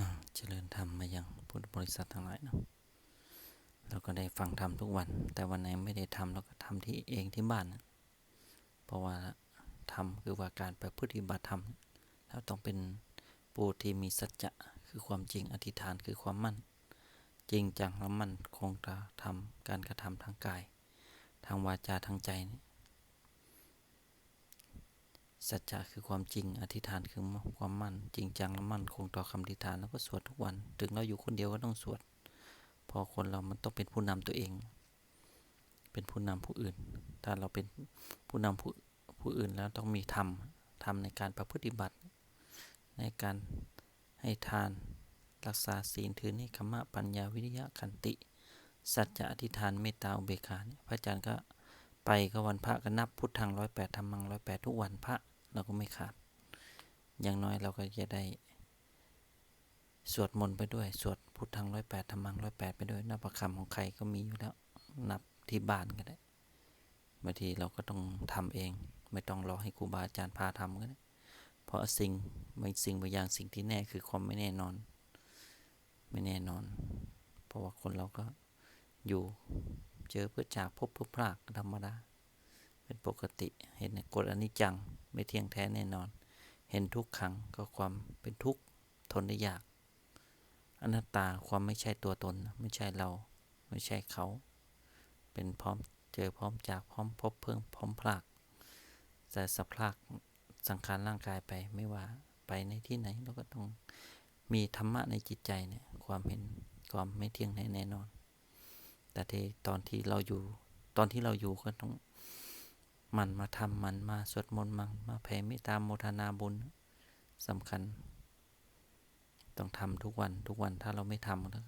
อ่าเจริญธรรมมายังพุทธบริษัททั้งหลายเนาะเราก็ได้ฟังธรรมทุกวัน แต่วันไหนไม่ได้ทำเราก็ทำที่เองที่บ้านนะเพราะว่าธรรมคือว่าการไปปฏิบัติธรรมเราต้องเป็นปู้ที่มีสัจจะคือความจริงอธิษฐานคือความมั่น จริงจังและมั่นคงตาทำการกระทำทางกาย ทางวาจาทางใจนี่ สัจจะคือความจริง อธิษฐานคือความมั่น จริงจังและมั่นคงต่อคำอธิษฐานแล้วก็สวดทุกวัน ถึงเราอยู่คนเดียวก็ต้องสวด พอคนเรามันต้องเป็นผู้นำตัวเอง เป็นผู้นำผู้อื่น ถ้าเราเป็นผู้นำผู้ผู้อื่นแล้วต้องมีธรรม ธรรมในการประพฤติบัติ ในการให้ทาน รักษาศีลถือนิคมะปัญญาวิริยะขันติ สัจจะอธิษฐานเมตตาอุเบกขาพระอาจารย์ก็ไปก็วันพระก็นับพุทธังร้อยแปดธรรมังร้อยแปดทุกวันพระ เราก็ไม่ขาด อย่างน้อยเราก็จะได้สวดมนต์ไปด้วย สวดพุทธังร้อยแปดธรรมังร้อยแปดไปด้วยนับประคำของใครก็มีอยู่แล้ว นับที่บ้านก็ได้บางทีเราก็ต้องทำเอง ไม่ต้องรอให้ครูบาอาจารย์พาทำก็ได้เพราะสิ่งบางสิ่งบางอย่างสิ่งที่แน่คือความไม่แน่นอน ไม่แน่นอน เพราะว่าคนเราก็อยู่เจอเพื่อจากพบเพื่อพลากธรรมดา เป็นปกติ เห็นกฎอนิจจังไม่เที่ยงแท้แน่นอน เห็นทุกขังก็ความเป็นทุกข์ทนได้ยาก อนัตตาความไม่ใช่ตัวตน ไม่ใช่เรา ไม่ใช่เขา เป็นพร้อมเจอพร้อมจากพร้อมพบเพิ่งพร้อมพลากแต่สัพลากสังขารร่างกายไปไม่ว่าไปในที่ไหนเราก็ต้องมีธรรมะในจิตใจเนี่ยความเห็นความไม่เที่ยงแท้แน่นอน แต่ที่ตอนที่เราอยู่ตอนที่เราอยู่ก็ต้อง มันมาทำมันมาสวดมนต์มันมาแผ่เมตตาโมทนาบุญสำคัญ ต้องทำทุกวันทุกวันถ้าเราไม่ทำแล้ว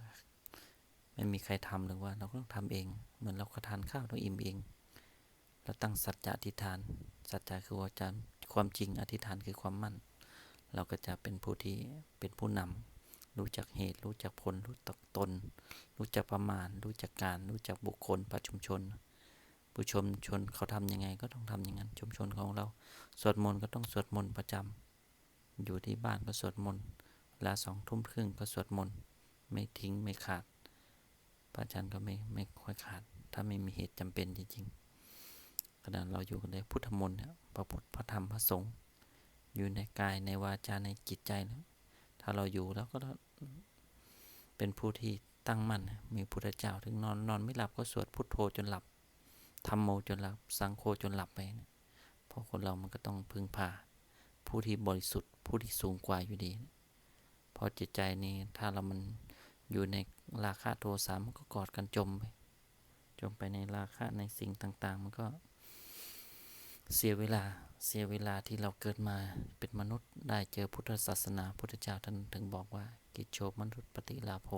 ไม่มีใครทำหรือว่าเราต้องทำเอง เหมือนเราก็ทานข้าวต้องอิ่มเอง เราตั้งสัจจะอธิษฐาน สัจจะคือว่าจะความจริงอธิษฐานคือความมั่น เราก็จะเป็นผู้ที่เป็นผู้นำรู้จักเหตุ รู้จักผล รู้จักตน รู้จักประมาณ รู้จักการ รู้จักบุคคลประชุมชน ผู้ชมชนเขาทำยังไงก็ต้องทำอย่างนั้นชุมชนของเรา สวดมนต์ก็ต้องสวดมนต์ประจำอยู่ที่บ้านก็สวดมนต์เวลาสองทุ่มครึ่งก็สวดมนต์ไม่ทิ้งไม่ขาด พระอาจารย์ก็ไม่ไม่ค่อยขาด ถ้าไม่มีเหตุจำเป็นจริงๆขณะเราอยู่ในพุทธมนต์เนี่ยพระพุทธพระธรรมพระสงฆ์อยู่ในกายในวาจาในจิตใจนะถ้าเราอยู่แล้วก็เป็นผู้ที่ตั้งมั่นมีพุทธเจ้าถึงนอนนอนไม่หลับก็สวดพุทโธจนหลับ ธรรมโมจนหลับ สังโฆจนหลับไปนะเพราะคนเรามันก็ต้องพึ่งพา ผู้ที่บริสุทธิ์ ผู้ที่สูงกว่าอยู่ดีนะพอจิตใจนี้ถ้าเรามันอยู่ในราคะโทสะมันก็กอดกันจมไป จมไปในราคะในสิ่งต่าง ๆ มันก็เสียเวลาเสียเวลาที่เราเกิดมาเป็นมนุษย์ได้เจอพุทธศาสนาพุทธเจ้าท่านถึงบอกว่า กิจโชมนุษย์ปฏิลาโภ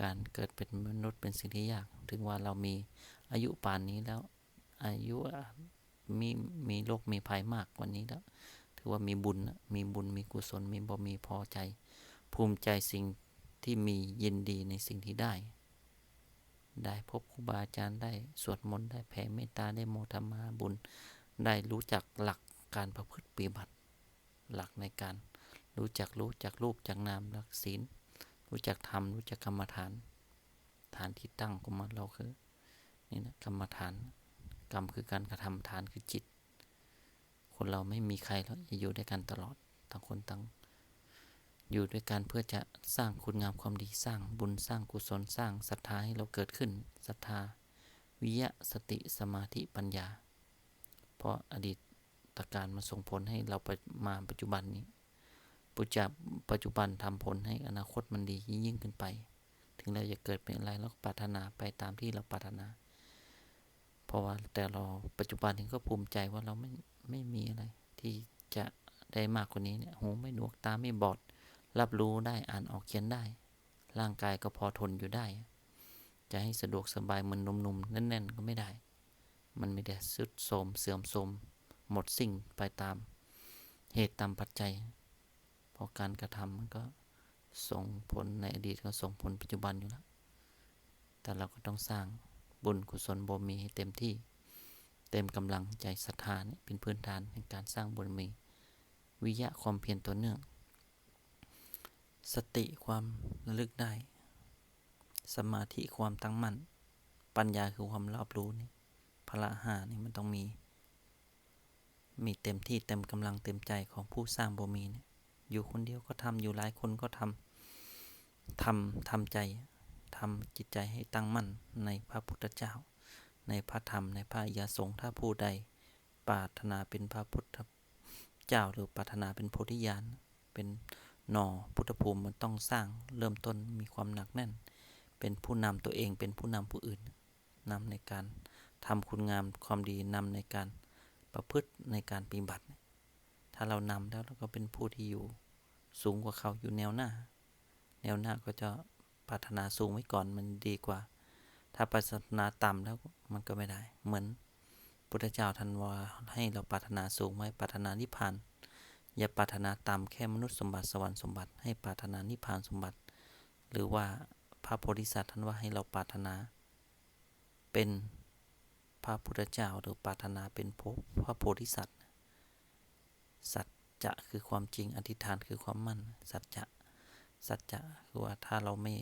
การเกิดเป็นมนุษย์เป็นสิ่งที่ยาก ถึงว่าเรามีอายุป่านนี้แล้ว อายุมีมีโรคมีภัยมากกว่านี้แล้ว ถือว่ามีบุญ มีบุญมีกุศล มีบ่มีพอใจ ภูมิใจสิ่งที่มียินดีในสิ่งที่ได้ ได้พบครูบาอาจารย์ได้สวดมนต์ได้แผ่เมตตาได้โมทมาบุญ ได้รู้จักหลักการประพฤติปฏิบัติ หลักในการรู้จักรู้จักรูปจักนามหลักศีล รู้จักธรรมรู้จักกรรมฐาน ฐานที่ตั้งของมันเราคือนี่นะกรรมฐาน กรรมคือการกระทำฐานคือจิต คนเราไม่มีใครแล้วจะอยู่ด้วยกันตลอดต่างคนต่างอยู่ด้วยกันเพื่อจะสร้างคุณงามความดีสร้างบุญสร้างกุศลสร้างศรัทธาให้เราเกิดขึ้นศรัทธา วิยะสติสมาธิปัญญา เพราะอดีตตการมาส่งผลให้เรามาปัจจุบันนี้ ปุจจปัจจุบันทำผลให้อนาคตมันดียิ่งขึ้นไป ถึงเราจะเกิดเป็นอะไรเราปรารถนาไปตามที่เราปรารถนา เพราะว่าแต่เราปัจจุบันนี้ก็ภูมิใจว่าเราไม่ไม่มีอะไร ที่จะได้มากกว่านี้เนี่ยหูไม่หนวกตาไม่บอด รับรู้ได้อ่านออกเขียนได้ ร่างกายก็พอทนอยู่ได้ จะให้สะดวกสบายเหมือนนมๆแน่นๆก็ไม่ได้ มันไม่ได้สุดโทมเสื่อมโทมหมดสิ่งไปตาม เหตุตามปัจจัย พอการกระทำมันก็ส่งผลในอดีตก็ส่งผลปัจจุบันอยู่แล้ว แต่เราก็ต้องสร้างบุญกุศลบ่มีให้เต็มที่ เต็มกำลังใจศรัทธาเนี่ยเป็นพื้นฐานในการสร้างบุญมี วิยะความเพียรตัวเนื่องสสติความระลึกได้ สมาธิความตั้งมั่น ปัญญาคือความรอบรู้นี่พละหานี่มันต้องมี มีเต็มที่เต็มกำลังเต็มใจของผู้สร้างบ่มีเนี่ย อยู่คนเดียวก็ทำอยู่หลายคนก็ทำทำทำใจทำจิตใจให้ตั้งมั่นในพระพุทธเจ้า ในพระธรรมในพระอริยสงฆ์ถ้าผู้ใดปรารถนาเป็นพระพุทธเจ้าหรือปรารถนาเป็นโพธิญาณเป็นหนอพุทธภูมิมันต้องสร้างเริ่มต้นมีความหนักแน่น เป็นผู้นำตัวเองเป็นผู้นำผู้อื่นนำในการทำคุณงามความดีนำในการประพฤติในการปฏิบัติ ถ้าเรานำแล้วเราก็เป็นผู้ที่อยู่สูงกว่าเขาอยู่แนวหน้า แนวหน้าก็จะปรารถนาสูงไว้ก่อนมันดีกว่า ถ้าปรารถนาต่ำแล้วมันก็ไม่ได้ เหมือนพุทธเจ้าท่านว่าให้เราปรารถนาสูงไว้ปรารถนานิพพาน อย่าปรารถนาต่ำแค่มนุษย์สมบัติสวรรค์สมบัติให้ปรารถนานิพพานสมบัติ หรือว่าพระโพธิสัตว์ท่านว่าให้เราปรารถนา เป็นพระพุทธเจ้าหรือปรารถนาเป็นพระโพธิสัตว์ สัจจะคือความจริงอธิษฐานคือความมั่น สัจจะสัจจะคือว่าถ้าเราไม่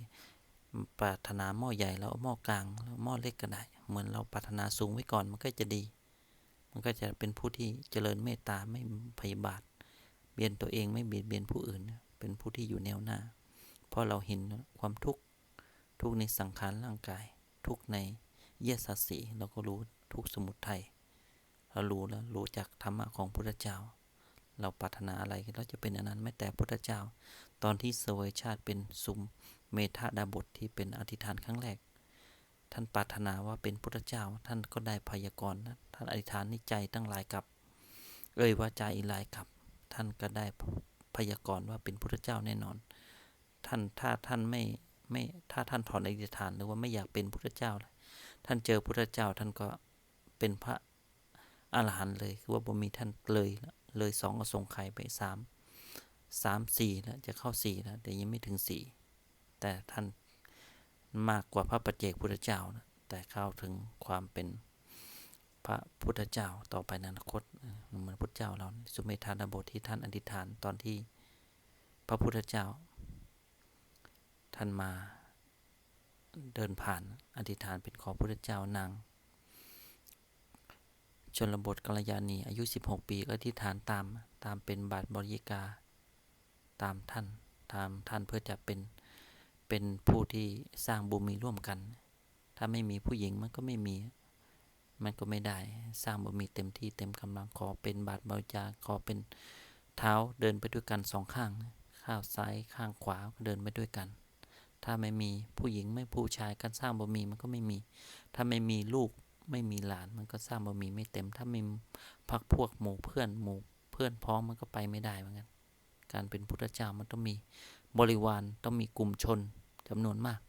ปรารถนาหม้อใหญ่แล้วหม้อกลางแล้วหม้อเล็กก็ได้ เหมือนเราปรารถนาสูงไว้ก่อนมันก็จะดี มันก็จะเป็นผู้ที่เจริญเมตตาไม่พยาบาท เบียนตัวเองไม่เบียดเบียนผู้อื่น เป็นผู้ที่อยู่แนวหน้า เพราะเราเห็นความทุกข์ทุกในสังขารร่างกาย ทุกในเยสสีเราก็รู้ทุกสมุทัยเรารู้แล้วรู้จากธรรมะของพุทธเจ้า เราปรารถนาอะไรเราจะเป็นอันนั้นไม่แต่พุทธเจ้า ตอนที่เสวยชาติเป็นสุมเมธาดาบทที่เป็นอธิษฐานครั้งแรก ท่านปรารถนาว่าเป็นพุทธเจ้า ท่านก็ได้พยากรณ์นะท่านอธิษฐานในใจตั้งหลายกับ เอ่ยว่าใจอีหลายกับ ท่านก็ได้พยากรณ์ว่าเป็นพุทธเจ้าแน่นอน ท่านถ้าท่านไม่ไม่ถ้าท่านถอนอธิษฐานหรือว่าไม่อยากเป็นพุทธเจ้าเลยท่านเจอพุทธเจ้าท่านก็เป็นพระอรหันต์เลยคือว่าบ่มีท่านเลย เลยสองอสงไขยไปสามสามสี่แล้วจะเข้าสี่แล้วแต่ยังไม่ถึงสี่แต่ท่านมากกว่าพระปัจเจกพุทธเจ้านะแต่เข้าถึงความเป็นพระพุทธเจ้าต่อไปในอนาคตเหมือนพุทธเจ้าเราสุเมธานบทที่ท่านอธิษฐานตอนที่พระพุทธเจ้า ท่านมาเดินผ่านอธิษฐานเป็นขอพุทธเจ้านาง ชนบทกัลยาณีอายุ 16 ปีก็อธิษฐานตามตามเป็นบาทบริกา ตามท่านตามท่านเพื่อจะเป็นเป็นผู้ที่สร้างบุมีร่วมกัน ถ้าไม่มีผู้หญิงมันก็ไม่มี มันก็ไม่ได้สร้างบุมีเต็มที่เต็มกำลังขอเป็นบาทบริจาขอเป็นเท้าเดินไปด้วยกันสองข้าง ข้าวซ้ายข้างขวาเดินไปด้วยกัน ถ้าไม่มีผู้หญิงไม่ผู้ชายการสร้างบุมีมันก็ไม่มี ถ้าไม่มีลูก ไม่มีหลานมันก็สร้างบุมีไม่เต็ม ถ้ามีพักพวกหมู่เพื่อนหมู่เพื่อนพ้องมันก็ไปไม่ได้เหมือนกันการเป็นพุทธเจ้ามันต้องมีบริวารต้องมีกลุ่มชนจำนวนมาก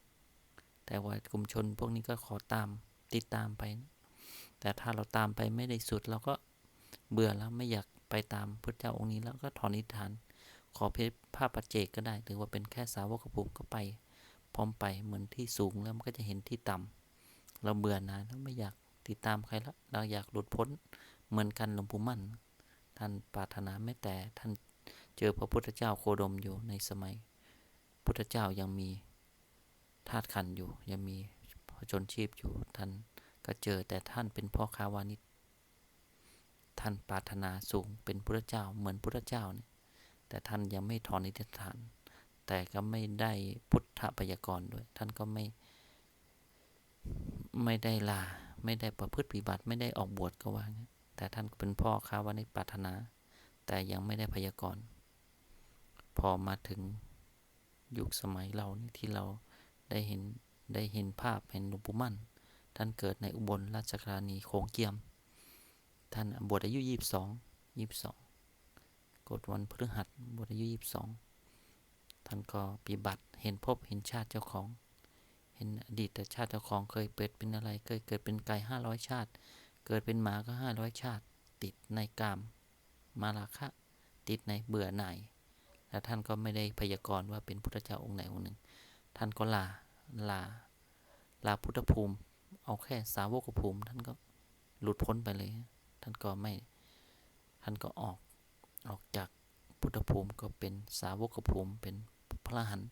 แต่ว่ากลุ่มชนพวกนี้ก็ขอตามติดตามไป แต่ถ้าเราตามไปไม่ได้สุดเราก็เบื่อแล้วไม่อยากไปตามพระเจ้าองค์นี้แล้วก็ถอนนิทาน ขอเพชรผ้าปัจเจกก็ได้หรือว่าเป็นแค่สาวกภูมิก็ไป พร้อมไปเหมือนที่สูงแล้วมันก็จะเห็นที่ต่ำเราเบื่อนะแล้วไม่อยาก ติดตามใครละเราอยากหลุดพ้นเหมือนกันหลวงปู่มั่น ท่านปรารถนาแม้แต่ท่านเจอพระพุทธเจ้าโคดมอยู่ในสมัย พุทธเจ้ายังมีธาตุขันอยู่ ยังมีพชนชีพอยู่ท่านก็เจอแต่ท่านเป็นพ่อค้าวานิชท่านปรารถนาสูงเป็นพุทธเจ้าเหมือนพุทธเจ้าเนี่ยแต่ท่านยังไม่ถอนนิทฐาน แต่ก็ไม่ได้พุทธพยากรด้วย ท่านก็ไม่ ไม่ได้ลา ไม่ได้ประพฤติปฏิบัติไม่ได้ออกบวชก็ว่างั้นแต่ท่านเป็นพ่อค้าวานิชปรารถนา แต่ยังไม่ได้พยากรณ์ พอมาถึงยุคสมัยเรานี่ที่เราได้เห็นได้เห็นภาพเห็นหลวงปู่มั่น ท่านเกิดในอุบลราชธานีโขงเกียม ท่านบวชอายุยี่สิบสองยี่สิบสองกดวันพฤหัสบวชอายุยี่สิบสองท่านก็ปฏิบัติเห็นพบเห็นชาติเจ้าของ เห็นอดีตชาติเจ้าของเคยเปิดเป็นอะไร เคยเกิดเป็นไก่ห้าร้อยชาติ เกิดเป็นหมาก็ห้าร้อยชาติ ติดในกามมาราคะ ติดในเบื่อหน่ายและท่านก็ไม่ได้พยากรณ์ว่าเป็นพุทธเจ้าองค์ไหนองค์หนึ่ง ท่านก็ลาลาลาพุทธภูมิ เอาแค่สาวกภูมิ ท่านก็หลุดพ้นไปเลย ท่านก็ไม่ ท่านก็ออกออกจากพุทธภูมิก็เป็นสาวกภูมิเป็นพระหันต์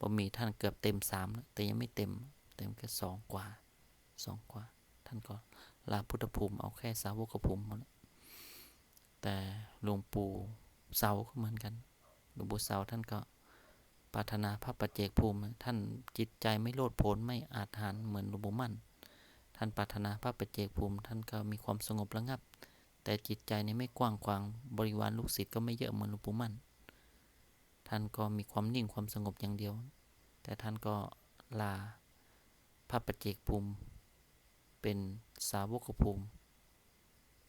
บะมีท่านเกือบเต็มสามแล้วแต่ยังไม่เต็ม เต็มแค่สองกว่าสองกว่า ท่านก็ลาพุทธภูมิเอาแค่สาวกภูมิมาแล้วแต่หลวงปู่เสาก็เหมือนกันหลวงปู่เสาท่านก็ปรารถนาพระปัจเจกภูมิ ท่านจิตใจไม่โลดโผนไม่อาถรรพ์เหมือนหลวงปู่มั่น ท่านปรารถนาพระปัจเจกภูมิ ท่านก็มีความสงบระงับ แต่จิตใจนี่ไม่กว้างขวางบริวารลูกศิษย์ก็ไม่เยอะเหมือนหลวงปู่มั่น ท่านก็มีความนิ่งความสงบอย่างเดียว แต่ท่านก็ลาพระปัจเจกภูมิ เป็นสาวกภูมิ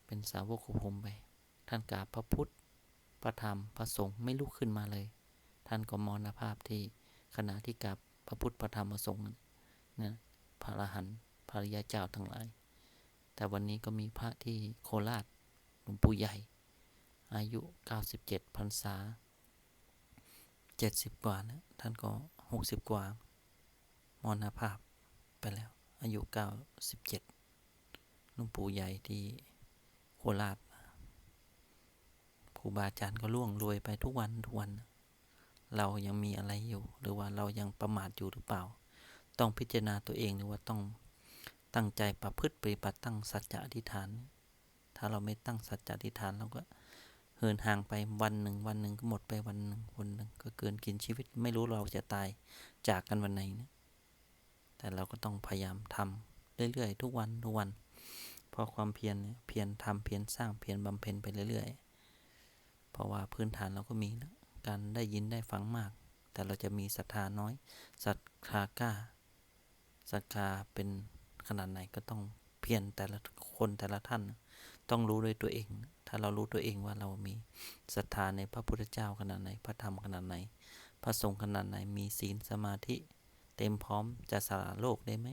เป็นสาวกภูมิไป ท่านกราบพระพุทธ พระธรรม พระสงฆ์ไม่ลุกขึ้นมาเลย ท่านก็มรณภาพที่ขณะที่กราบพระพุทธ พระธรรม พระสงฆ์นะพระอรหันต์พระริยาเจ้าทั้งหลาย แต่วันนี้ก็มีพระที่โคราชหลวงปู่ใหญ่ อายุ 97พรรษา 70กว่านะท่านก็60กว่ามรณภาพไปแล้ว อายุ97หลวงปู่ใหญ่ที่โคราชครูบาอาจารย์ก็ล่วงรวยไปทุกวันทุกวัน เรายังมีอะไรอยู่ หรือว่าเรายังประมาทอยู่หรือเปล่า ต้องพิจารณาตัวเองหรือว่าต้องตั้งใจประพฤติปฏิบัติตั้งสัจจะอธิษฐาน ถ้าเราไม่ตั้งสัจจะอธิษฐานเราก็ เหินห่างไปวันหนึ่งวันหนึ่งก็หมดไปวันหนึ่งวันหนึ่งก็เกินกินชีวิตไม่รู้เราจะตายจากกันวันไหนนะแต่เราก็ต้องพยายามทำเรื่อยๆ ทุกวันทุกวันเพราะความเพียรเพียรทำเพียรสร้างเพียรบำเพ็ญไปเรื่อยๆ เพราะว่าพื้นฐานเราก็มีนะการได้ยินได้ฟังมาก แต่เราจะมีศรัทธาน้อยศรัทธากล้าศรัทธาเป็นขนาดไหนก็ต้องเพียรแต่ละคนแต่ละท่าน ต้องรู้ด้วยตัวเอง ถ้าเรารู้ตัวเองว่าเรามีศรัทธาในพระพุทธเจ้าขนาดไหน พระธรรมขนาดไหน พระสงฆ์ขนาดไหน มีศีลสมาธิ เต็มพร้อมจะสละโลกได้ไหม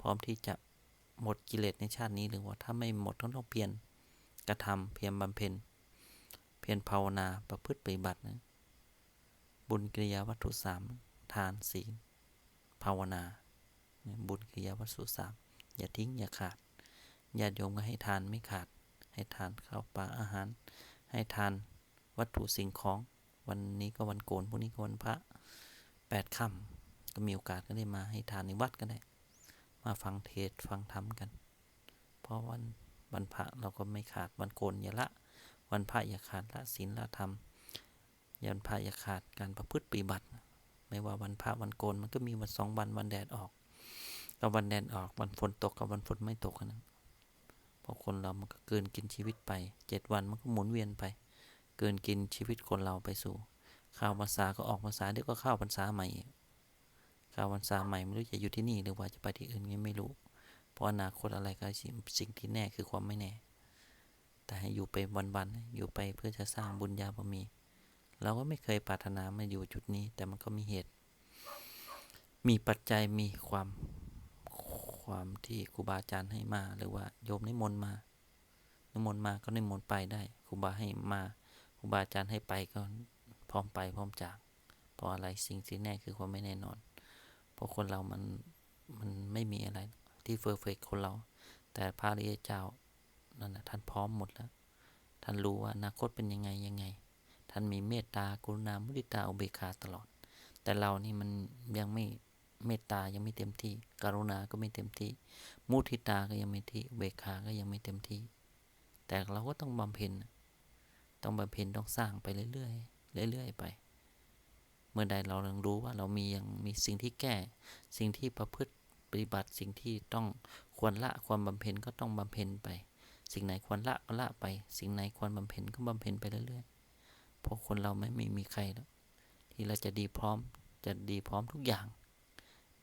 พร้อมที่จะหมดกิเลสในชาตินี้หรือว่าถ้าไม่หมดต้องต้องเพียรกระทำเพียรบำเพ็ญ เพียรภาวนาประพฤติปฏิบัตินะบุญกิริยาวัตถุสามทานศีล ภาวนา บุญกิริยาวัตถุสามอย่าทิ้งอย่าขาดญาติโยมก็ให้ทานไม่ขาด ให้ทานข้าวปลาอาหาร ให้ทานวัตถุสิ่งของวันนี้ก็วันโกนพรุ่งนี้ก็วันพระแปดค่ำก็มีโอกาสก็ได้มาให้ทานในวัดก็ได้ มาฟังเทศฟังธรรมกัน เพราะวันวันพระเราก็ไม่ขาดวันโกนอย่าละ วันพระอย่าขาดละศีลละธรรมยันพระอย่าขาดการประพฤติปฏิบัติ ไม่ว่าวันพระวันโกนมันก็มีวันสองวันวันแดดออก กับวันแดดออกวันฝนตกกับวันฝนไม่ตกนะเพราะคนเรามันก็เกินกินชีวิตไปเจ็ดวันมันก็หมุนเวียนไป เกินกินชีวิตคนเราไปสู่ข้าวพรรษาก็ออกพรรษาเดี๋ยวก็เข้าพรรษาใหม่ข้าวพรรษาใหม่ไม่รู้จะอยู่ที่นี่หรือว่าจะไปที่อื่นไม่รู้ เพราะอนาคตอะไรก็สิ่งที่แน่คือความไม่แน่ แต่ให้อยู่ไปวันๆอยู่ไปเพื่อจะสร้างบุญญาบารมีเราก็ไม่เคยปรารถนามาอยู่จุดนี้ แต่มันก็มีเหตุ มีปัจจัยมีความ ความที่ครูบาอาจารย์ให้มา หรือว่าโยมนิมนต์มา นิมนต์มาก็นิมนต์ไปได้ครูบาให้มาครูบาอาจารย์ให้ไปก็พร้อมไปพร้อมจากเพราะอะไรสิ่งที่แน่คือความไม่แน่นอน เพราะคนเรามันมันไม่มีอะไรที่เฟอร์เฟกคนเรา แต่พระริยเจ้านั่นนะท่านพร้อมหมดแล้ว ท่านรู้ว่าอนาคตเป็นยังไงยังไง ท่านมีเมตตากรุณามุทิตาอุเบกขาตลอด แต่เรานี่มันยังไม่ เมตตายังไม่เต็มที่ กรุณาก็ไม่เต็มที่ มุทิตาก็ยังไม่ที่เบคาก็ยังไม่เต็มที่ แต่เราก็ต้องบำเพ็ญต้องบำเพ็ญต้องสร้างไปเรื่อยๆเรื่อยๆไป เมื่อใดเราเรงรู้ว่าเรามียังมีสิ่งที่แก้ สิ่งที่ประพฤติปฏิบัติสิ่งที่ต้องควรละความบำเพ็ญก็ต้องบำเพ็ญไป สิ่งไหนควรละก็ละไป สิ่งไหนควรบำเพ็ญก็บำเพ็ญไปเรื่อยๆเพราะคนเราไม่มีมีใครแล้วที่เราจะดีพร้อมจะดีพร้อมทุกอย่าง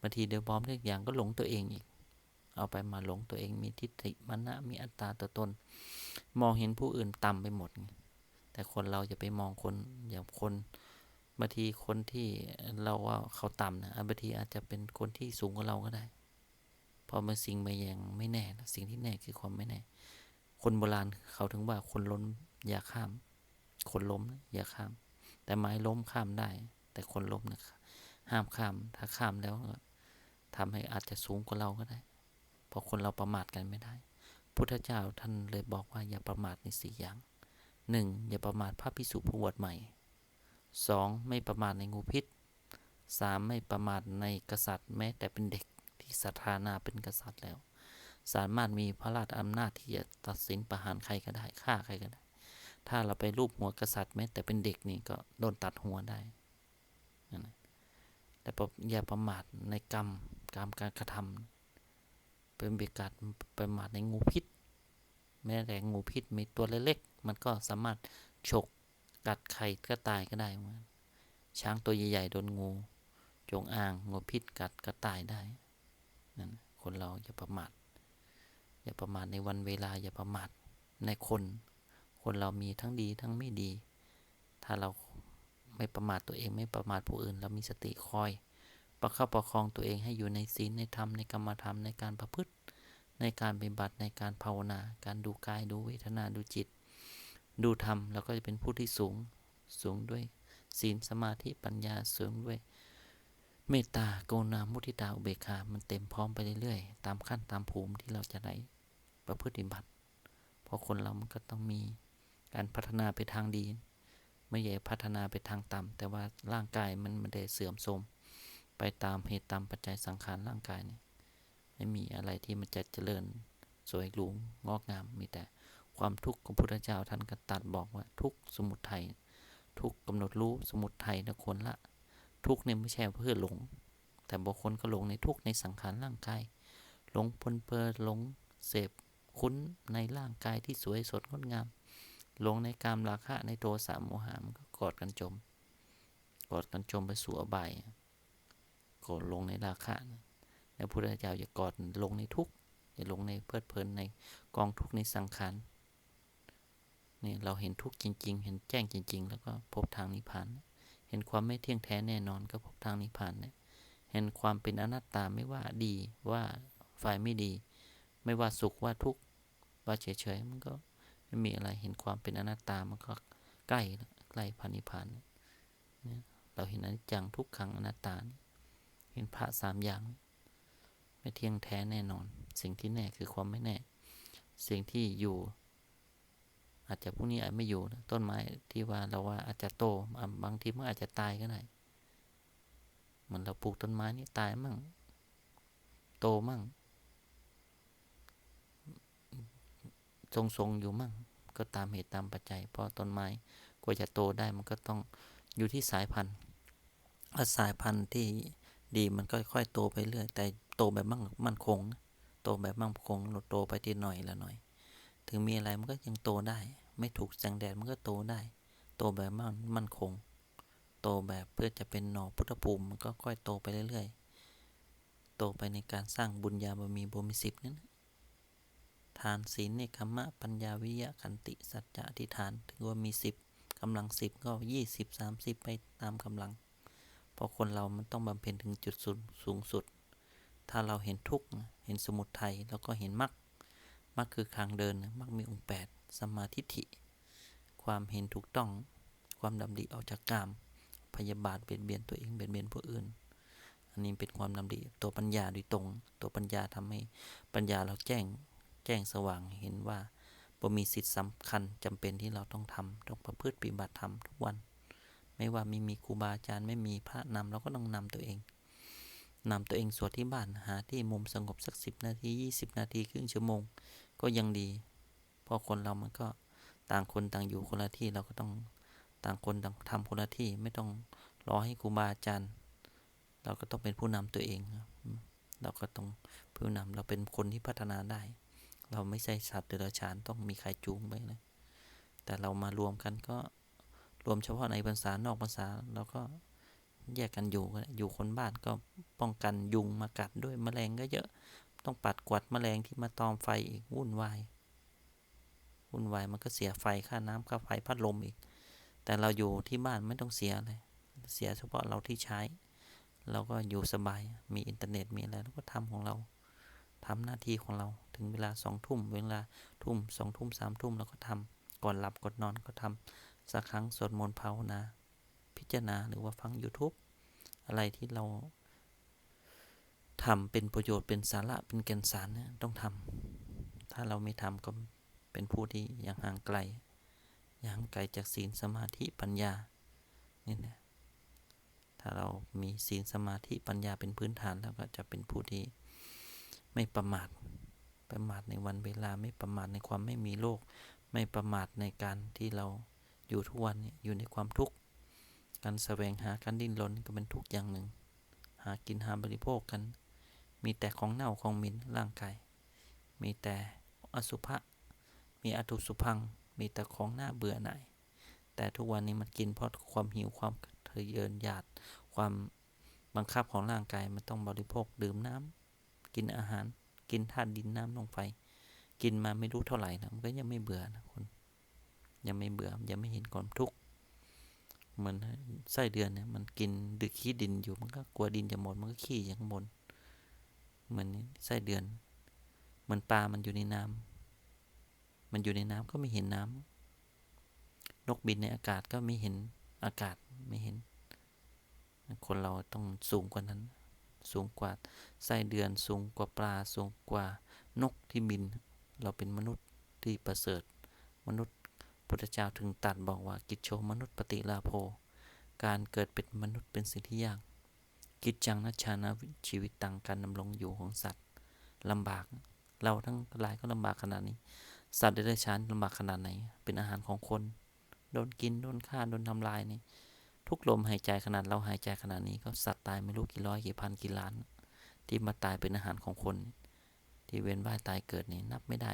บางทีเดี๋ยวพร้อมทุกอย่างก็หลงตัวเองอีก เอาไปมาหลงตัวเองมีทิฏฐิมันะมีอัตตาตัวตน มองเห็นผู้อื่นต่ำไปหมด แต่คนเราจะไปมองคนอย่างคนบางทีคนที่เราว่าเขาต่ำนะบางทีอาจจะเป็นคนที่สูงกว่าเราก็ได้เพราะมันสิ่งไม่ยังไม่แน่นะสิ่งที่แน่คือความไม่แน่ คนโบราณเขาถึงว่าคนล้มอย่าข้าม คนล้มอย่าข้าม แต่ไม้ล้มข้ามได้ แต่คนล้มนะห้ามข้าม ถ้าข้ามแล้ว ทำให้อาจจะสูงกว่าเราก็ได้ เพราะคนเราประมาทกันไม่ได้ พุทธเจ้าท่านเลยบอกว่าอย่าประมาทในสี่อย่างหนึ่งอย่าประมาทพระพิสุผู้บวชใหม่สองไม่ประมาทในงูพิษสามไม่ประมาทในกษัตริย์แม้แต่เป็นเด็กที่ศรัทธานาเป็นกษัตริย์แล้ว สามารถมีพระราชอำนาจที่จะตัดสินประหารใครก็ได้ฆ่าใครก็ได้ ถ้าเราไปรูปหัวกษัตริย์แม้แต่เป็นเด็กนี่ก็โดนตัดหัวได้แต่ประอย่าประมาทในกรรม กรรมการกระทำเป็นเบียดกัดประมาทในงูพิษ แม้แต่งูพิษมีตัวเล็กๆมันก็สามารถฉกกัดใครก็ตายก็ได้เหมือนกันช้างตัวใหญ่ๆโดนงู จงอางงูพิษกัดก็ตายได้นั่นคนเราอย่าประมาทอย่าประมาทในวันเวลาอย่าประมาทในคน คนเรามีทั้งดีทั้งไม่ดี ถ้าเราไม่ประมาทตัวเองไม่ประมาทผู้อื่น เรามีสติคอย ประคับประคองตัวเองให้อยู่ในศีลในธรรมในกรรมธรรมในการประพฤติ ในการปฏิบัติในการภาวนา การดูกายดูเวทนาดูจิต ดูธรรมเราก็จะเป็นผู้ที่สูงสูงด้วยศีลสมาธิปัญญาสูงด้วยเมตตากรุณามุทิตาอุเบกขา มันเต็มพร้อมไปเรื่อยๆ ตามขั้นตามภูมิที่เราจะได้ประพฤติบัติ เพราะคนเรามันก็ต้องมีการพัฒนาไปทางดี ไม่ใช่พัฒนาไปทางต่ำแต่ว่าร่างกายมันไม่ได้เสื่อมโทรม ไปตามเหตุตามปัจจัยสังขารร่างกายเนี่ยไม่มีอะไรที่มันจะเจริญสวยหรูงอกงามมีแต่ความทุกข์ของพุทธเจ้าท่านก็ตัดบอกว่าทุกสมุทัยทุกข์กำหนดรู้สมุทัยนะคนละ ทุกเนี่ยไม่ใช่เพื่อหลง แต่บางคนก็หลงในทุกในสังขารร่างกายหลงพลินเพลหลงเสพคุ้นในร่างกายที่สวยสดงดงามหลงในกามราคะในโทสะโมหะมันก็กอดกันจม กอดกันจมไปสู่อบาย กดลงในราคะนะแล้วพุทธเจ้าอย่ากอดลงในทุกข์อย่าลงในเพลิดเพลินในกองทุกข์ในสังขารนี่เราเห็นทุกข์จริง ๆ เห็นแจ้งจริง ๆ แล้วก็พบทางนิพพาน เห็นความไม่เที่ยงแท้แน่นอนก็พบทางนิพพานเนี่ยเห็นความเป็นอนัตตาไม่ว่าดีว่าฝ่ายไม่ดี ไม่ว่าสุขว่าทุกข์ว่าเฉยๆมันก็ไม่มีอะไรเห็นความเป็นอนัตตามันก็ใกล้ใกล้พันิพพานเนี่ยเราเห็นอนิจจังทุกขังอนัตตา เห็นพระสามอย่าง ไม่เที่ยงแท้แน่นอน สิ่งที่แน่คือความไม่แน่ สิ่งที่อยู่ อาจจะพวกนี้อาจไม่อยู่นะต้นไม้ที่ว่าเราว่าอาจจะโตบางทีมันอาจจะตายก็ได้เหมือนเราปลูกต้นไม้นี่ตายมั่ง โตมั่งทรงๆอยู่มั่ง ก็ตามเหตุตามปัจจัย เพราะต้นไม้กว่าจะโตได้มันก็ต้องอยู่ที่สายพันธุ์ถ้าสายพันธุ์ที่ ดีมันก็ค่อยโตไปเรื่อย แต่โตแบบมั่งมั่นคง โตแบบมั่นคงโตไปทีหน่อยละหน่อย ถึงมีอะไรมันก็ยังโตได้ ไม่ถูกแสงแดดมันก็โตได้ โตแบบมั่นมั่นคง โตแบบเพื่อจะเป็นหน่อพุทธภูมิมันก็ค่อยโตไปเรื่อยๆ โตไปในการสร้างบุญญาบารมีบุญมีสิบนั้นทานศีลเนคขมะปัญญาวิยะขันติสัจจะอธิฐานถึงว่ามีสิบกำลังสิบก็ยี่สิบสามสิบไปตามกำลัง เพราะคนเรามันต้องบำเพ็ญถึงจุดสูงสูงสุด ถ้าเราเห็นทุกข์เห็นสมุทัยแล้วก็เห็นมรรคมรรคคือทางเดินมรรคมีองค์แปดสมาทิฐิ ความเห็นถูกต้อง ความดำริออกจากกามพยาบาทเบียดเบียนตัวเองเบียดเบียนผู้อื่น อันนี้เป็นความดำริตัวปัญญาโดยตรง ตัวปัญญาทำให้ปัญญาเราแจ้งแจ้งสว่างเห็นว่าบ่มีสิทธิ์สำคัญจำเป็นที่เราต้องทำต้องประพฤติปฏิบัติธรรมทุกวัน ไม่ว่าไม่มีครูบาอาจารย์ไม่มีพระนำเราก็ต้องนำตัวเองนำตัวเองสวดที่บ้านหาที่มุมสงบสักสิบนาทียี่สิบนาทีครึ่งชั่วโมง ก็ยังดีเพราะคนเรามันก็ต่างคนต่างอยู่คนละที่เราก็ต้องต่างคนต่างทำคนละที่ไม่ต้องรอให้ครูบาอาจารย์ เราก็ต้องเป็นผู้นำตัวเองเราก็ต้องผู้นำเราเป็นคนที่พัฒนาได้ เราไม่ใช่สัตว์เดรัจฉานต้องมีใครจูงไปนะแต่เรามารวมกันก็ รวมเฉพาะในภาษานอกภาษาเราก็แยกกันอยู่ อยู่คนบ้านก็ป้องกันยุงมากัดด้วยแมลงก็เยอะ ต้องปัดกวาดแมลงที่มาตอมไฟอีกวุ่นวาย วุ่นวายมันก็เสียไฟค่าน้ำค่าไฟพัดลมอีก แต่เราอยู่ที่บ้านไม่ต้องเสียอะไรเสียเฉพาะเราที่ใช้ เราก็อยู่สบาย มีอินเทอร์เน็ตมีอะไรเราก็ทำของเราทำหน้าที่ของเรา ถึงเวลาสองทุ่ม เวลาทุ่มสองทุ่มสามทุ่มเราก็ทำก่อนหลับก่อนนอนก็ทำ สักครั้งสวดมนต์ภาวนา พิจารณาหรือว่าฟัง YouTube อะไรที่เราทำเป็นประโยชน์เป็นสาระเป็นแก่นสารเนี่ยต้องทำถ้าเราไม่ทำก็เป็นผู้ที่ยังห่างไกลยังห่างไกลจากศีลสมาธิปัญญานี่นะถ้าเรามีศีลสมาธิปัญญาเป็นพื้นฐานแล้วก็จะเป็นผู้ที่ไม่ประมาทประมาทในวันเวลาไม่ประมาทในความไม่มีโลก ไม่ประมาทในการที่เรา อยู่ทุกวันนี้อยู่ในความทุกข์การแสวงหาการดิ้นรนก็เป็นทุกข์อย่างหนึ่ง หากินหาบริโภคกัน มีแต่ของเน่าของมินร่างกาย มีแต่อสุภะมีอตุสุพัง มีแต่ของหน้าเบื่อหน่าย แต่ทุกวันนี้มันกินเพราะความหิวความทะเยอหยาดความบังคับของร่างกายมันต้องบริโภคดื่มน้ำกินอาหาร กินธาตุดินน้ำลงไฟ กินมาไม่รู้เท่าไหร่นะมันก็ยังไม่เบื่อนะคน ยังไม่เบื่อ ยังไม่เห็นความทุกข์เหมือนไส้เดือนเนี่ยมันกินดึกขี้ดินอยู่มันก็กลัวดินจะหมดมันก็ขี้อย่างบนเหมือนไส้เดือน เหมือนปลา มันอยู่ในน้ำมันอยู่ในน้ำก็ไม่เห็นน้ำนกบินในอากาศก็ไม่เห็นอากาศไม่เห็น คนเราต้องสูงกว่านั้น สูงกว่าไส้เดือนสูงกว่าปลาสูงกว่านกที่บิน เราเป็นมนุษย์ที่ประเสริฐมนุษย์ พุทธเจ้าถึงตัดบอกว่ากิจโชมนุษย์ปฏิลาโภ การเกิดเป็นมนุษย์เป็นสิ่งที่ยาก กิจจังนัชานะชีวิตตังการดำรงอยู่ของสัตว์ลำบาก เราทั้งหลายก็ลำบากขนาดนี้ สัตว์เดรัจฉานลำบากขนาดไหน เป็นอาหารของคน โดนกิน โดนฆ่า โดนทำลายนี่ ทุกลมหายใจขนาดเราหายใจขนาดนี้ก็สัตว์ตายไม่รู้กี่ร้อยกี่พันกี่ล้าน ที่มาตายเป็นอาหารของคน ที่เวียนว่ายตายเกิดนี่นับไม่ได้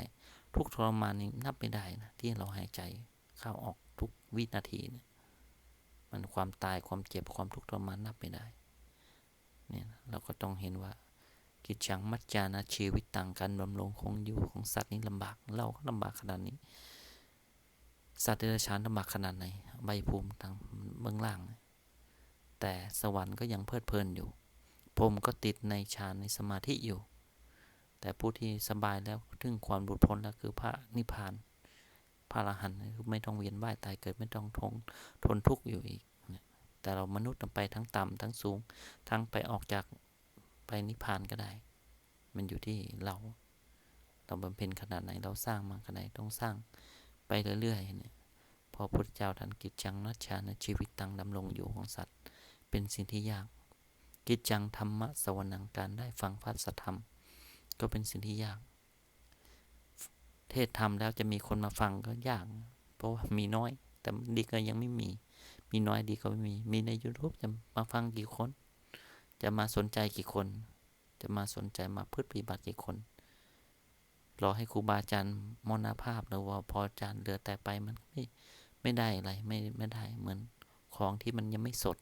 ทุกทรมานนี่นับไม่ได้นะที่เราหายใจ เข้าออกทุกวินาทีเนี่ยมันความตายความเจ็บความทุกข์ทรมานนับไม่ได้เนี่ยเราก็ต้องเห็นว่า กิจจังมัจจานะชีวิตต่างกันดำรงคงอยู่ของสัตว์นี้ลำบาก เราก็ลำบากขนาดนี้ สัตว์เดรัจฉานลำบากขนาดไหนใบภูมิทางเบื้องล่าง แต่สวรรค์ก็ยังเพลิดเพลินอยู่พรมก็ติดในฌานในสมาธิอยู่ แต่ผู้ที่สบายแล้วถึงความหลุดพ้นแล้วคือพระนิพพาน พระอรหันต์ไม่ต้องเวียนว่ายตายเกิดไม่ต้องทนทนทุกข์อยู่อีก แต่เรามนุษย์ไปทั้งต่ำทั้งสูง ทั้งไปออกจากไปนิพพานก็ได้ มันอยู่ที่เรา เราบำเพ็ญขนาดไหนเราสร้างมาขนาดไหนต้องสร้างไปเรื่อยๆเนี่ยพอพุทธเจ้าท่านกิจจังนัชชาในชีวิตตังดำรงอยู่ของสัตว์ เป็นสิ่งที่ยาก กิจจังธรรมะสวรรค์การได้ฟังพระสัทธรรม ก็เป็นสิ่งที่ยาก เทศทำแล้วจะมีคนมาฟังก็ยาก เพราะว่ามีน้อย แต่ดีก็ยังไม่มี มีน้อยดีก็ไม่มี มีใน YouTube จะมาฟังกี่คน จะมาสนใจกี่คน จะมาสนใจมาพืชปฏิบัติกี่คน รอให้ครูบาอาจารย์มรณภาพหรือว่าพออาจารย์เหลือแต่ไปมันไม่ไม่ได้อะไรไม่ไม่ได้เหมือนของที่มันยังไม่สด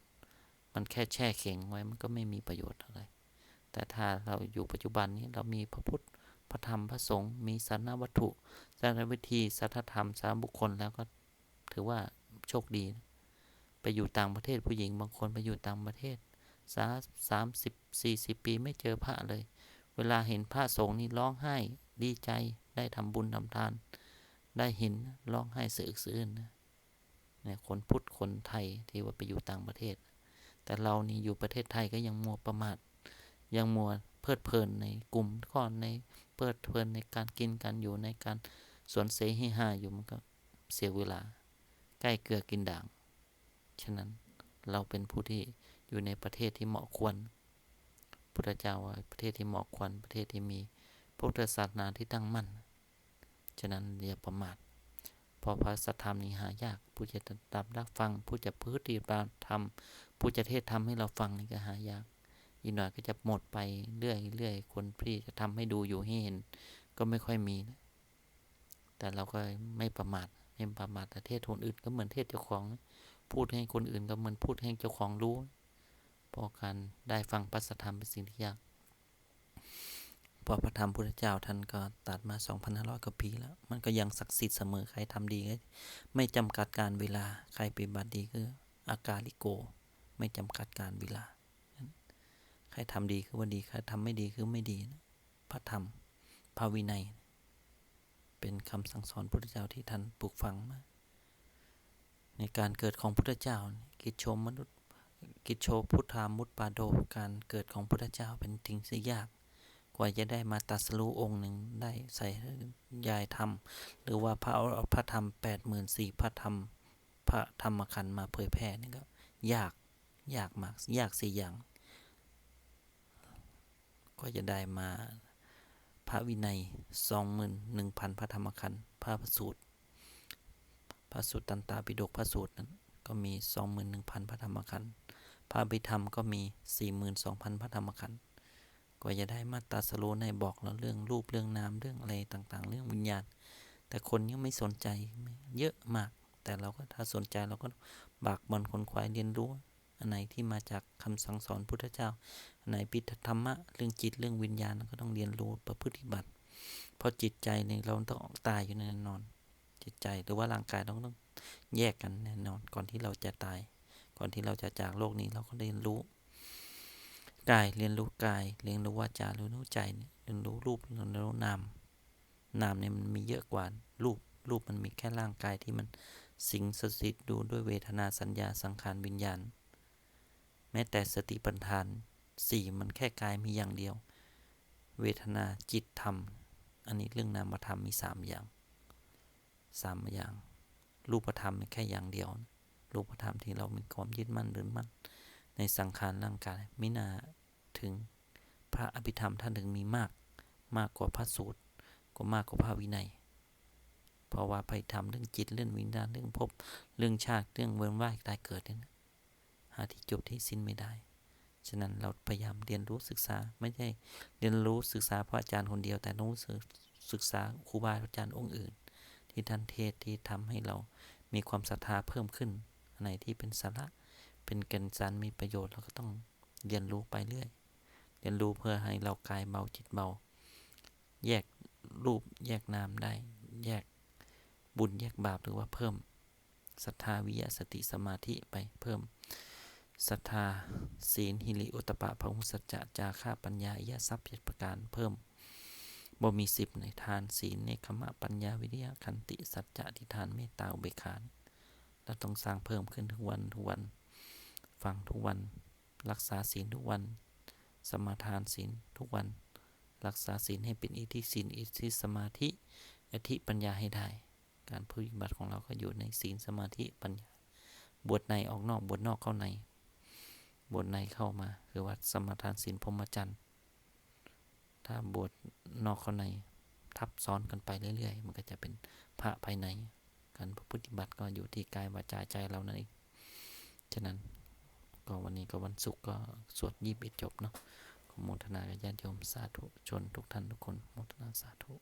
มันแค่แช่แข็งไว้มันก็ไม่มีประโยชน์อะไร แต่ถ้าเราอยู่ปัจจุบันนี้เรามีพระพุทธ ระธรรมพระสงฆ์มีสารวัตถุสารวิธีสัทธรรมสารบุคคลแล้วก็ถือว่าโชคดีไปอยู่ต่างประเทศผู้หญิงบางคนไปอยู่ต่างประเทศสาสามสิบสี่สิบปีไม่เจอพระเลย เวลาเห็นพระสงฆ์นี่ร้องไห้ดีใจได้ทำบุญทำทาน ได้เห็นร้องไห้เสือกสื่นนะเนี่ยคนพุทธคนไทยที่ว่าไปอยู่ต่างประเทศ แต่เรานี่อยู่ประเทศไทยก็ยังมัวประมาทยังมัวเพลิดเพลินในกลุ่มก้อนใน เพลิดเพลินในการกินกันอยู่ในการสวนเสให้ห้าอยู่มันก็เสียเวลา ใกล้เกลือกินด่าง ฉะนั้นเราเป็นผู้ที่อยู่ในประเทศที่เหมาะควร พุทธเจ้าว่าประเทศที่เหมาะควรประเทศที่มีพุทธศาสนาที่ตั้งมั่น ฉะนั้นอย่าประมาท พอพระสัทธรรมนี้หายาก ผู้จะตับรับฟัง ผู้จะพื้นที่ปฏิธรมผู้จะเทศทำให้เราฟังนี่ก็หายาก อีกหน่อยก็จะหมดไปเรื่อยเรื่อยคนพี่จะทำให้ดูอยู่ให้เห็น ก็ไม่ค่อยมีนะแต่เราก็ไม่ประมาทไม่ประมาทแต่เทศคนอื่นก็เหมือนเทศเจ้าของ พูดให้คนอื่นก็เหมือนพูดให้เจ้าของรู้เพราะการได้ฟังปัสธรรมเป็นสิ่งที่ยากพอพระธรรมพุทธเจ้าท่านก็ตัดมา 2,500 กว่าปีแล้ว มันก็ยังศักดิ์สิทธิ์เสมอใครทำดีก็ไม่จำกัดการเวลาใครปฏิบัติดีคืออากาลิโก ไม่จำกัดการเวลา รทำดีคือว่าดีใครทำไม่ดีคือไม่ดีนะพระธรรมภาวินัย เป็นคำสั่งสอนพุทธเจ้าที่ท่านปลูกฝังมาในการเกิดของพุทธเจ้า กิจโชมมนุษย์ กิจโชพุทธามุตปาโดการเกิดของพุทธเจ้าเป็นทิ้งสิยาก กว่าจะได้มาตัสรู้องค์หนึ่งได้ใส่ยายธรรม หรือว่าพระพระธรรมแปดหมื่นสี่พระธรรมพระธรรมขันมาเผยแผ่นี่ก็ยากยากมากยากสี่อย่าง ก็จะได้มาพระวินัยสองหมื่นหนึ่งพันพระธรรมขันธ์พระประสูตร พระสูตรตันตาปิฎกพระสูตรนั้นก็มีสองหมื่นหนึ่งพันพระธรรมขันธ์พระบิธรรมก็มีสี่หมื่นสองพันพระธรรมขันธ์ก็จะได้มาตาสโลในบอกเราเรื่องรูปเรื่องนามเรื่องอะไรต่างๆ เรื่องวิญญาณ แต่คนยังไม่สนใจเยอะมาก แต่เราก็ถ้าสนใจเราก็บากบันคนควายเรียนรู้ อันไหนที่มาจากคำสั่งสอนพุทธเจ้า อันไหนปิฏธรรมะ เรื่องจิตเรื่องวิญญาณก็ต้องเรียนรู้ประพฤติบัติเพราะจิตใจเนี่ยเราต้องตายอยู่แน่นอน จิตใจหรือว่าร่างกายเราต้องแยกกันแน่นอน ก่อนที่เราจะตาย ก่อนที่เราจะจากโลกนี้เราก็เรียนรู้กายเรียนรู้กายเรียนรู้วาจาเรียนรู้ใจเรียนรู้รูปเรียนรู้นามนามเนี่ยมันมีเยอะกว่ารูปรูปมันมีแค่ร่างกายที่มันสิงสถิตดูด้วยเวทนาสัญญาสังขารวิญญาณ ม้แต่สติปัฏฐานสี่มันแค่กายมีอย่างเดียว เวทนาจิตธรรม อันนี้เรื่องนามธรรมมีสามอย่างสามอย่าง รูปธรรมมีแค่อย่างเดียว รูปธรรมที่เรามีความยึดมั่นหรือมั่น ในสังขารร่างกายไม่น่าถึงพระอภิธรรมท่านถึงมีมาก มากกว่าพระสูตรก็มากกว่าพระวินัย เพราะว่าไปทำเรื่องจิตเรื่องวิญญาณเรื่องภพเรื่องชาติเรื่องเวินว่ายตายเกิดเนี่ย หาที่จบที่สิ้นไม่ได้ ฉะนั้นเราพยายามเรียนรู้ศึกษาไม่ใช่เรียนรู้ศึกษาพระอาจารย์คนเดียว แต่ต้องศึกษาครูบาอาจารย์องค์อื่น ที่ท่านเทศที่ทำให้เรามีความศรัทธาเพิ่มขึ้นอันไหนที่เป็นสาระเป็นก่นสารมีประโยชน์เราก็ต้องเรียนรู้ไปเรื่อย เรียนรู้เพื่อให้เรากายเบาจิตเบา แยกรูปแยกนามได้ แยกบุญแยกบาปหรือว่าเพิ่มศรัทธาวิยสติสมาธิไปเพิ่ม ศรัทธา ศีล หิริโอตปะพหุสัจจะจาค่าปัญญาอิยทรัพย์เจ็ดประการเพิ่มบ่มีสิบในทานศีลเนคขมะปัญญาวิริยะขันติ สัจจะทิฏฐานเมตตาอุเบกขาเราต้องสร้างเพิ่มขึ้นทุกวันทุกวัน ฟังทุกวัน รักษาศีลทุกวัน สมาทานศีลทุกวัน รักษาศีลให้เป็นอิทธิศีลอิทธิสมาธิอธิปัญญาให้ได้ การปฏิบัติของเราก็อยู่ในศีลสมาธิปัญญา บวชในออกนอกบวชนอกเข้าใน บวชในเข้ามา คือว่าสมาทานศีลพรหมจรรย์ ถ้าบวชนอกเข้าในทับซ้อนกันไปเรื่อย ๆ มันก็จะเป็นพระภายใน การปฏิบัติก็อยู่ที่กายวาจาใจเรานั่นเอง ฉะนั้นก็วันนี้ก็วันศุกร์ก็สวดยี่สิบจบเนาะขอโมทนากับญาติโยมสาธุชนทุกท่านทุกคนโมทนาสาธุ